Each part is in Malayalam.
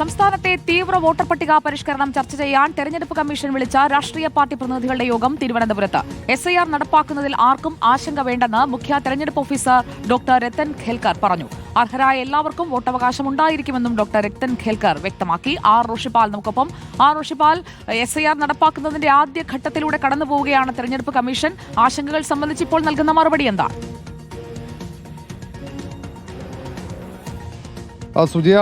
സംസ്ഥാനത്തെ തീവ്ര വോട്ടർ പട്ടിക പരിഷ്കരണം ചർച്ച ചെയ്യാൻ തെരഞ്ഞെടുപ്പ് കമ്മീഷൻ വിളിച്ച രാഷ്ട്രീയ പാർട്ടി പ്രതിനിധികളുടെ യോഗം തിരുവനന്തപുരത്ത്. എസ് ഐ ആർ നടപ്പാക്കുന്നതിൽ ആർക്കും ആശങ്ക വേണ്ടെന്ന് മുഖ്യ തെരഞ്ഞെടുപ്പ് ഓഫീസർ ഡോക്ടർ രത്തൻ ഖേൽക്കർ പറഞ്ഞു. അർഹരായ എല്ലാവർക്കും വോട്ടവകാശം ഉണ്ടായിരിക്കുമെന്നും ഡോക്ടർ രത്തൻ ഖേൽക്കർ വ്യക്തമാക്കി. ആർ. റോഷിപാൽ നമുക്കൊപ്പം R. Roshipal S I R നടപ്പാക്കുന്നതിന്റെ ആദ്യ ഘട്ടത്തിലൂടെ കടന്നുപോവുകയാണ് തെരഞ്ഞെടുപ്പ് കമ്മീഷൻ. ആശങ്കകൾ സംബന്ധിച്ച് ഇപ്പോൾ നൽകുന്ന മറുപടി എന്താണ് സുജയ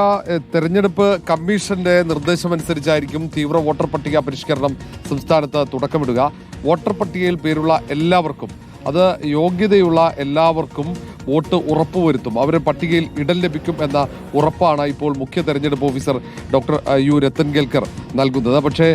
തെരഞ്ഞെടുപ്പ് കമ്മീഷന്റെ നിർദ്ദേശമനുസരിച്ചായിരിക്കും തീവ്ര വോട്ടർ പട്ടിക പരിഷ്കരണം സംസ്ഥാനത്ത് തുടക്കമിടുക. വോട്ടർ പട്ടികയിൽ പേരുള്ള എല്ലാവർക്കും അത് യോഗ്യതയുള്ള എല്ലാവർക്കും വോട്ട് ഉറപ്പുവരുത്തും. അവർ പട്ടികയിൽ ഇടം ലഭിക്കും എന്ന ഉറപ്പാണ് ഇപ്പോൾ മുഖ്യ തെരഞ്ഞെടുപ്പ് officer doctor U Rathan Kelkar നൽകുന്നത്. പക്ഷേ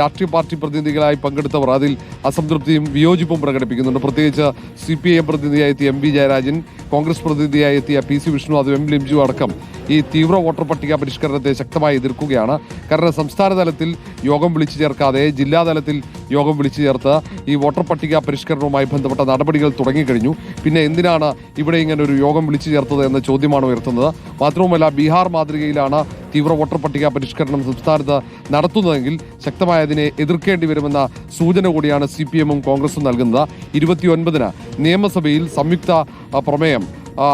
രാഷ്ട്രീയ പാർട്ടി പ്രതിനിധികളായി പങ്കെടുത്തവർ അതിൽ അസംതൃപ്തിയും വിയോജിപ്പും പ്രകടിപ്പിക്കുന്നുണ്ട്. പ്രത്യേകിച്ച് സി പി ഐ എം പ്രതിനിധിയായി എത്തിയ എം വി ജയരാജൻ കോൺഗ്രസ് പ്രതിനിധിയായി എത്തിയ പി സി വിഷ്ണു അതും എം ലിംജു അടക്കം ഈ തീവ്ര വോട്ടർ പട്ടിക പരിഷ്കരണത്തെ ശക്തമായി എതിർക്കുകയാണ്. കാരണം സംസ്ഥാന തലത്തിൽ യോഗം വിളിച്ചു ചേർക്കാതെ ജില്ലാതലത്തിൽ യോഗം വിളിച്ചു ചേർത്ത് ഈ വോട്ടർ പട്ടിക പരിഷ്കരണവുമായി ബന്ധപ്പെട്ട നടപടികൾ തുടങ്ങിക്കഴിഞ്ഞു. പിന്നെ എന്തിനാണ് ഇവിടെ ഇങ്ങനെ ഒരു യോഗം വിളിച്ചു ചേർത്തത് എന്ന ചോദ്യമാണ് ഉയർത്തുന്നത്. മാത്രവുമല്ല ബീഹാർ മാതൃകയിലാണ് തീവ്ര വോട്ടർ പട്ടിക പരിഷ്കരണം സംസ്ഥാനത്ത് നടത്തുന്നതെങ്കിൽ ശക്തമായതിനെ എതിർക്കേണ്ടി വരുമെന്ന സൂചന കൂടിയാണ് സി പി എമ്മും കോൺഗ്രസും നൽകുന്നത്. ഇരുപത്തിയൊൻപതിന് നിയമസഭയിൽ സംയുക്ത പ്രമേയം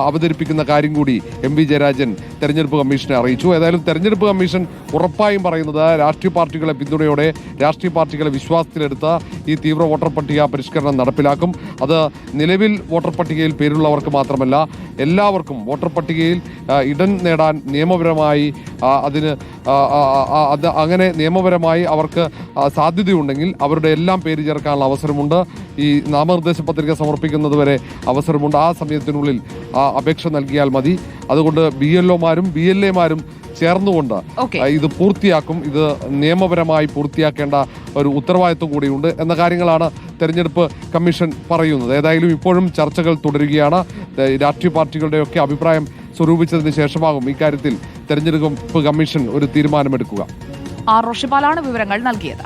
അവതരിപ്പിക്കുന്ന കാര്യം കൂടി എം വി ജയരാജൻ തെരഞ്ഞെടുപ്പ് കമ്മീഷനെ അറിയിച്ചു. ഏതായാലും തെരഞ്ഞെടുപ്പ് കമ്മീഷൻ ഉറപ്പായും പറയുന്നത് രാഷ്ട്രീയ പാർട്ടികളെ പിന്തുണയോടെ രാഷ്ട്രീയ പാർട്ടികളെ വിശ്വാസത്തിലെടുത്ത ഈ തീവ്ര വോട്ടർ പട്ടിക പരിഷ്കരണം നടപ്പിലാക്കും. അത് നിലവിൽ വോട്ടർ പട്ടികയിൽ പേരുള്ളവർക്ക് മാത്രമല്ല എല്ലാവർക്കും വോട്ടർ പട്ടികയിൽ ഇടം നേടാൻ നിയമപരമായി അതിന് അത് അങ്ങനെ നിയമപരമായി അവർക്ക് സാധ്യതയുണ്ടെങ്കിൽ അവരുടെ എല്ലാം പേര് ചേർക്കാനുള്ള അവസരമുണ്ട്. ഈ നാമനിർദ്ദേശ പത്രിക സമർപ്പിക്കുന്നത് വരെ അവസരമുണ്ട്. ആ സമയത്തിനുള്ളിൽ അപേക്ഷ നൽകിയാൽ മതി. അതുകൊണ്ട് ബി എൽ ഒമാരും ബി എൽ എമാരും ചേർന്നുകൊണ്ട് ഇത് പൂർത്തിയാക്കും. ഇത് നിയമപരമായി പൂർത്തിയാക്കേണ്ട ഒരു ഉത്തരവാദിത്വം കൂടിയുണ്ട് എന്ന കാര്യങ്ങളാണ് തെരഞ്ഞെടുപ്പ് കമ്മീഷൻ പറയുന്നത്. ഏതായാലും ഇപ്പോഴും ചർച്ചകൾ തുടരുകയാണ്. രാഷ്ട്രീയ പാർട്ടികളുടെയൊക്കെ അഭിപ്രായം സ്വരൂപിച്ചതിന് ശേഷമാകും ഇക്കാര്യത്തിൽ തെരഞ്ഞെടുപ്പ് കമ്മീഷൻ ഒരു തീരുമാനമെടുക്കുക. ആർ വിവരങ്ങൾ നൽകിയത്.